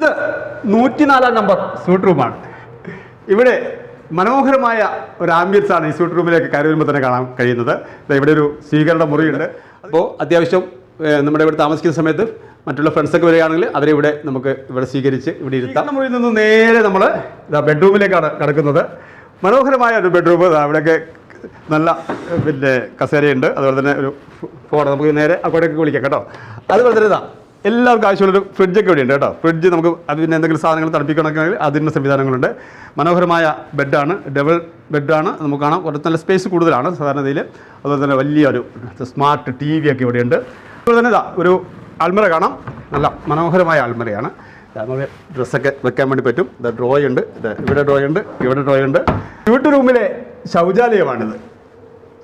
ഇത് നൂറ്റിനാലാം number suit റൂമാണ്. ഇവിടെ മനോഹരമായ ഒരു ആംബിയൻസ് ആണ് ഈ സ്യൂട്ട് റൂമിലേക്ക് കയറി വരുമ്പോൾ തന്നെ കാണാൻ കഴിയുന്നത്. ഇവിടെ ഒരു സ്വീകരണ മുറിയുണ്ട്. അപ്പോൾ അത്യാവശ്യം നമ്മുടെ ഇവിടെ താമസിക്കുന്ന സമയത്ത് മറ്റുള്ള ഫ്രണ്ട്സൊക്കെ വരികയാണെങ്കിൽ അവരെ ഇവിടെ നമുക്ക് ഇവിടെ സ്വീകരിച്ച് ഇവിടെ ഇരുത്താം. മുറിയിൽ നിന്ന് നേരെ നമ്മൾ ഇതാ ബെഡ്റൂമിലേക്കാണ് കിടക്കുന്നത്. മനോഹരമായ ഒരു ബെഡ്റൂം അവിടെയൊക്കെ നല്ല പിന്നെ കസേരയുണ്ട്. അതുപോലെ തന്നെ ഒരു ഫോൺ നമുക്ക് നേരെ അങ്ങോട്ടേക്ക് വിളിക്കാം കേട്ടോ. അതുപോലെ തന്നെ ഇതാ എല്ലാവർക്കും ആവശ്യമുള്ളൊരു ഫ്രിഡ്ജൊക്കെ ഇവിടെ ഉണ്ട് കേട്ടോ. ഫ്രിഡ്ജ് നമുക്ക് അതിന് എന്തെങ്കിലും സാധനങ്ങൾ തണുപ്പിക്കണമെങ്കിൽ അതിന്റെ സംവിധാനങ്ങളുണ്ട് മനോഹരമായ ബെഡാണ് ഡബിൾ ബെഡാണ് നമുക്ക് കാണാം. കുറച്ച് നല്ല സ്പേസ് കൂടുതലാണ് സാധാരണതയിൽ അതുപോലെ തന്നെ വലിയൊരു സ്മാർട്ട് ടി വി ഒക്കെ ഇവിടെയുണ്ട്. അതുപോലെ തന്നെ ഇതാ ഒരു അൽമര കാണാം. നല്ല മനോഹരമായ അൽമറയാണ് നമുക്ക് ഡ്രസ്സൊക്കെ വെക്കാൻ വേണ്ടി പറ്റും. ഇതാ ഡ്രോയുണ്ട് ഇത് ഇവിടെ ഡ്രോയുണ്ട് ഇവിടെ ഡ്രോയുണ്ട് വീട്ടു റൂമിലെ ശൗചാലയമാണിത്.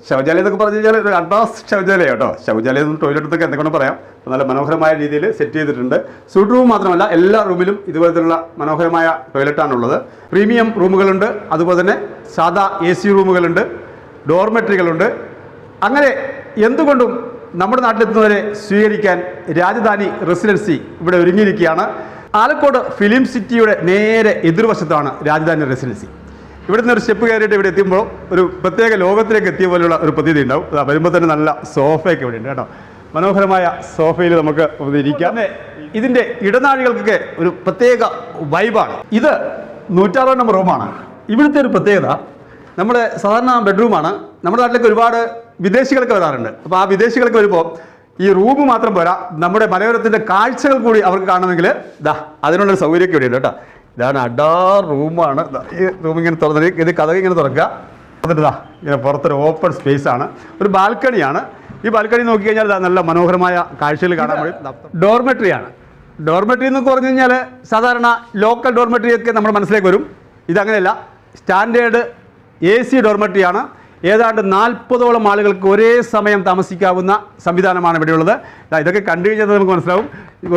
ശൗചാലയം എന്നൊക്കെ പറഞ്ഞു കഴിഞ്ഞാൽ ഒരു അഡ്വാൻസ് ശൗചാലയം കേട്ടോ. ശൗചാലയം ടോയ്ലറ്റ് എന്നൊക്കെ എന്തൊക്കെ പറയാം. നല്ല മനോഹരമായ രീതിയിൽ സെറ്റ് ചെയ്തിട്ടുണ്ട്. സൂട്ട് റൂം മാത്രമല്ല എല്ലാ റൂമിലും ഇതുപോലത്തുള്ള മനോഹരമായ ടോയ്ലറ്റാണുള്ളത് പ്രീമിയം റൂമുകളുണ്ട് അതുപോലെ തന്നെ സാധാ എ സി റൂമുകളുണ്ട് ഡോർമെട്രികളുണ്ട് അങ്ങനെ എന്തുകൊണ്ടും നമ്മുടെ നാട്ടിലെത്തുന്നവരെ സ്വീകരിക്കാൻ രാജധാനി റെസിഡൻസി ഇവിടെ ഒരുങ്ങിയിരിക്കുകയാണ്. ആലക്കോട് ഫിലിം സിറ്റിയുടെ നേരെ എതിർവശത്താണ് രാജധാനി റെസിഡൻസി ഇവിടുന്ന് ഒരു സ്റ്റെപ്പ് കയറിയിട്ട് ഇവിടെ എത്തുമ്പോൾ ഒരു പ്രത്യേക ലോകത്തിലേക്ക് എത്തിയ പോലെയുള്ള ഒരു പ്രതീതി ഉണ്ടാവും. വരുമ്പോൾ തന്നെ നല്ല സോഫയൊക്കെ ഇവിടെ ഉണ്ട് കേട്ടോ. മനോഹരമായ സോഫയിൽ നമുക്ക് ഇരിക്കാം. ഇതിന്റെ ഇടനാഴികൾക്കൊക്കെ ഒരു പ്രത്യേക വൈബാണ് ഇത് നൂറ്റാറാം നമ്പർ റൂമാണ് ഇവിടുത്തെ ഒരു പ്രത്യേകത നമ്മുടെ സാധാരണ ബെഡ്റൂമാണ് നമ്മുടെ നാട്ടിലേക്ക് ഒരുപാട് വിദേശികളൊക്കെ വരാറുണ്ട്. അപ്പോൾ ആ വിദേശികളൊക്കെ വരുമ്പോൾ ഈ റൂം മാത്രം പോരാ. നമ്മുടെ മലയോരത്തിന്റെ കാഴ്ചകൾ കൂടി അവർക്ക് കാണണമെങ്കിൽ ദാ അതിനുള്ളൊരു സൗകര്യമൊക്കെ ഇവിടെയുണ്ട് കേട്ടോ. ഇതാണ് അഡാർ റൂമാണ്. ഈ റൂം ഇങ്ങനെ തുറന്നിട്ട് ഇത് കഥ ഇങ്ങനെ തുറക്കുക. ഇതാ ഇങ്ങനെ പുറത്തൊരു ഓപ്പൺ സ്പേസ് ആണ്. ഒരു ബാൽക്കണിയാണ്. ഈ ബാൽക്കണി നോക്കി കഴിഞ്ഞാൽ നല്ല മനോഹരമായ കാഴ്ചകൾ കാണാൻ വേണ്ടി ഡോർമെട്രിയാണ് ഡോർമെട്രി എന്ന് പറഞ്ഞു കഴിഞ്ഞാൽ സാധാരണ ലോക്കൽ ഡോർമെട്രിയൊക്കെ നമ്മുടെ മനസ്സിലേക്ക് വരും. ഇതങ്ങനെയല്ല. സ്റ്റാൻഡേർഡ് എ സി ഡോർമെട്രിയാണ് ഏതാണ്ട് നാൽപ്പതോളം ആളുകൾക്ക് ഒരേ സമയം താമസിക്കാവുന്ന സംവിധാനമാണ് ഇവിടെയുള്ളത്. ഇതൊക്കെ കണ്ടു കഴിഞ്ഞാൽ നമുക്ക് മനസ്സിലാവും.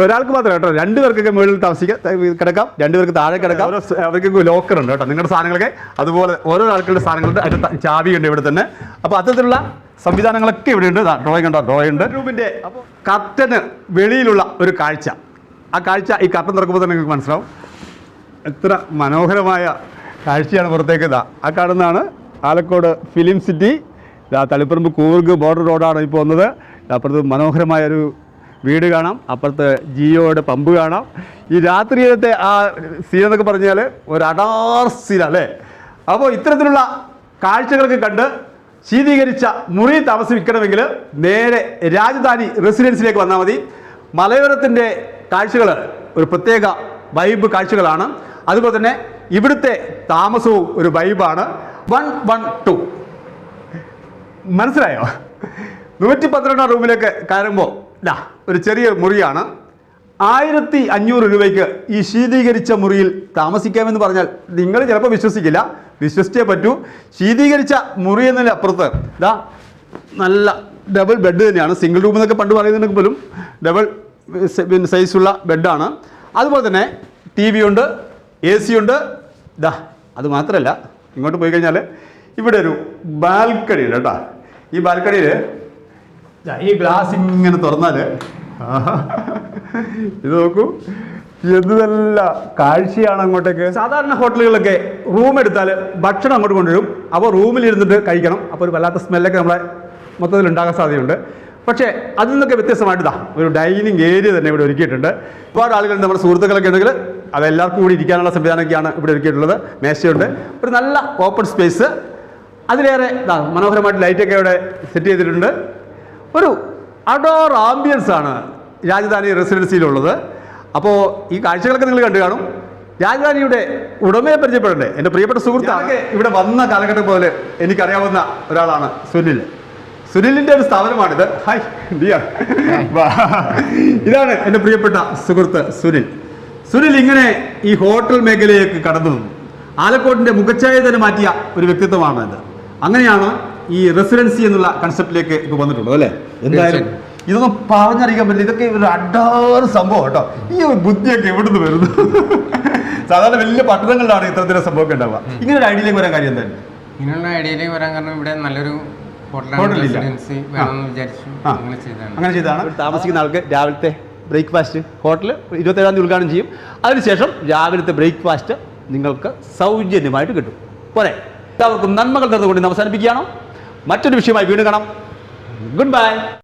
ഒരാൾക്ക് മാത്രം കേട്ടോ രണ്ട് പേർക്കൊക്കെ മുകളിൽ താമസിക്കാം കിടക്കാം രണ്ട് പേർക്ക് താഴെ കിടക്കാം. അവർക്ക് ലോക്കർ ഉണ്ട് കേട്ടോ നിങ്ങളുടെ സാധനങ്ങളൊക്കെ. അതുപോലെ ഓരോ ആൾക്കാരുടെ സാധനങ്ങളുണ്ട് അതിന്റെ ചാവി ചാവിയുണ്ട് ഇവിടെ തന്നെ. അപ്പോൾ അത്തരത്തിലുള്ള സംവിധാനങ്ങളൊക്കെ ഇവിടെ ഉണ്ട്. ഡ്രോയിങ് ഉണ്ടോ? ഡ്രോയിങ് ഉണ്ട്. റൂമിന്റെ അപ്പോൾ കർട്ടന് വെളിയിലുള്ള ഒരു കാഴ്ച. ആ കാഴ്ച ഈ കർട്ടൻ തുറക്കുമ്പോൾ തന്നെ നിങ്ങൾക്ക് മനസ്സിലാവും. എത്ര മനോഹരമായ കാഴ്ചയാണ് പുറത്തേക്ക്. ഇതാ ആ കാണുന്നതാണ് Alakode film city. Taliparamba Coorg border റോഡാണ് ഇപ്പോൾ വന്നത്. അപ്പുറത്ത് മനോഹരമായൊരു വീട് കാണാം. അപ്പുറത്ത് ജിയോയുടെ പമ്പ് കാണാം. ഈ രാത്രിയിലത്തെ ആ സീൻ എന്നൊക്കെ പറഞ്ഞാൽ ഒരു അടാർ സീൻ അല്ലേ? അപ്പോൾ ഇത്തരത്തിലുള്ള കാഴ്ചകളൊക്കെ കണ്ട് ശീതീകരിച്ച മുറി താമസിക്കണമെങ്കിൽ നേരെ രാജധാനി റെസിഡൻസിലേക്ക് വന്നാൽ മതി. മലയോരത്തിന്റെ കാഴ്ചകൾ ഒരു പ്രത്യേക വൈബ് കാഴ്ചകളാണ്. അതുപോലെ തന്നെ ഇവിടുത്തെ താമസവും ഒരു വൈബാണ് വൺ വൺ ടു. മനസ്സിലായോ? നൂറ്റി പന്ത്രണ്ടാം റൂമിലേക്ക് കയറുമ്പോൾ ഡാ ഒരു ചെറിയ മുറിയാണ്. ആയിരത്തി അഞ്ഞൂറ് രൂപയ്ക്ക് ഈ ശീതീകരിച്ച മുറിയിൽ താമസിക്കാമെന്ന് പറഞ്ഞാൽ നിങ്ങൾ ചിലപ്പോൾ വിശ്വസിക്കില്ല. വിശ്വസിച്ചേ പറ്റൂ. ശീതീകരിച്ച മുറി എന്നതിന്റെ അപ്പുറത്ത് ഇതാ നല്ല ഡബിൾ ബെഡ് തന്നെയാണ്. സിംഗിൾ റൂം എന്നൊക്കെ പണ്ട് പറയുന്നുണ്ടെങ്കിൽ പോലും ഡബിൾ പിന്നെ സൈസുള്ള ബെഡാണ്. അതുപോലെ തന്നെ ടി വി ഉണ്ട് എ സി ഉണ്ട്. ഇതാ അത് മാത്രമല്ല ഇങ്ങോട്ട് പോയി കഴിഞ്ഞാൽ ഇവിടെ ഒരു ബാൽക്കണി ഉണ്ട് കേട്ടോ. ഈ ബാൽക്കണിയിൽ ഈ ഗ്ലാസ് ഇങ്ങനെ തുറന്നാൽ ഇത് നോക്കൂ. എന്തല്ല കാഴ്ചയാണ് അങ്ങോട്ടേക്ക്. സാധാരണ ഹോട്ടലുകളിലൊക്കെ റൂം എടുത്താൽ ഭക്ഷണം അങ്ങോട്ട് കൊണ്ടുവരും. അപ്പോൾ റൂമിലിരുന്നിട്ട് കഴിക്കണം. അപ്പോൾ ഒരു വല്ലാത്ത സ്മെല്ലൊക്കെ നമ്മളെ മൊത്തത്തിൽ ഉണ്ടാകാൻ സാധ്യതയുണ്ട്. പക്ഷേ അതിൽ നിന്നൊക്കെ വ്യത്യസ്തമായിട്ടാ ഒരു ഡൈനിങ് ഏരിയ തന്നെ ഇവിടെ ഒരുക്കിയിട്ടുണ്ട്. ഒരുപാട് ആളുകൾ നമ്മുടെ സുഹൃത്തുക്കളൊക്കെ ഉണ്ടെങ്കിൽ അത് എല്ലാവർക്കും കൂടി ഇരിക്കാനുള്ള സംവിധാനമൊക്കെയാണ് ഇവിടെ ഒരുക്കിയിട്ടുള്ളത്. മേശയുണ്ട്. ഒരു നല്ല ഓപ്പൺ സ്പേസ് അതിലേറെ ഇതാ മനോഹരമായിട്ട് ലൈറ്റൊക്കെ ഇവിടെ സെറ്റ് ചെയ്തിട്ടുണ്ട്. ഒരു അഡോർ ആംബിയൻസ് ആണ് രാജധാനി റെസിഡൻസിയിലുള്ളത് അപ്പോൾ ഈ കാഴ്ചകളൊക്കെ നിങ്ങൾ കണ്ടു കാണും. രാജധാനിയുടെ ഉടമയെ പരിചയപ്പെടണ്ടേ? എന്റെ പ്രിയപ്പെട്ട സുഹൃത്തൊക്കെ ഇവിടെ വന്ന കാലഘട്ടം പോലെ എനിക്കറിയാവുന്ന ഒരാളാണ് സുനിൽ. സുനിലിന്റെ ഒരു സ്ഥാപനമാണിത്. Hi dear. ഇതാണ് എന്റെ പ്രിയപ്പെട്ട സുഹൃത്ത് സുനിൽ. സുനിൽ ഇങ്ങനെ ഈ ഹോട്ടൽ മേഖലയിലേക്ക് കടന്നു വന്നു ആലക്കോട്ടിന്റെ മുഖച്ഛായ തന്നെ മാറ്റിയ ഒരു വ്യക്തിത്വമാണ് ഇത് അങ്ങനെയാണ് ഈ റെസിഡൻസി എന്നുള്ള കൺസെപ്റ്റിലേക്ക് ഇപ്പോൾ വന്നിട്ടുള്ളത് അല്ലേ? എന്തായാലും ഇതൊന്നും പറഞ്ഞറിയിക്കാൻ പറ്റില്ല. ഇതൊക്കെ ഒരു അഡാറ് സംഭവം കേട്ടോ. ഈ ഒരു ബുദ്ധിയൊക്കെ എവിടുന്ന് വരുന്നു? സാധാരണ വലിയ പട്ടണങ്ങളിലാണ് ഇത്തരത്തിലുള്ള സംഭവമൊക്കെ ഉണ്ടാവുക. ഇങ്ങനെ ഒരു ഐഡിയയിലേക്ക് വരാൻ കാര്യം എന്തായാലും? ഇങ്ങനെയുള്ള ഐഡിയയിലേക്ക് വരാൻ കാരണം ഇവിടെ നല്ലൊരു അങ്ങനെ ചെയ്താണ് താമസിക്കുന്ന ആൾക്ക് രാവിലത്തെ ബ്രേക്ക്ഫാസ്റ്റ് ഹോട്ടൽ ഇരുപത്തേഴാം തീയതി ഉദ്ഘാടനം ചെയ്യും. അതിനുശേഷം രാവിലത്തെ ബ്രേക്ക്ഫാസ്റ്റ് നിങ്ങൾക്ക് സൗജന്യമായിട്ട് കിട്ടും. പോരെ. എല്ലാവർക്കും നന്മകൾ തന്നുകൊണ്ട് അവസാനിപ്പിക്കുകയാണോ. മറ്റൊരു വിഷയമായി വീണ്ടും കാണാം. Good bye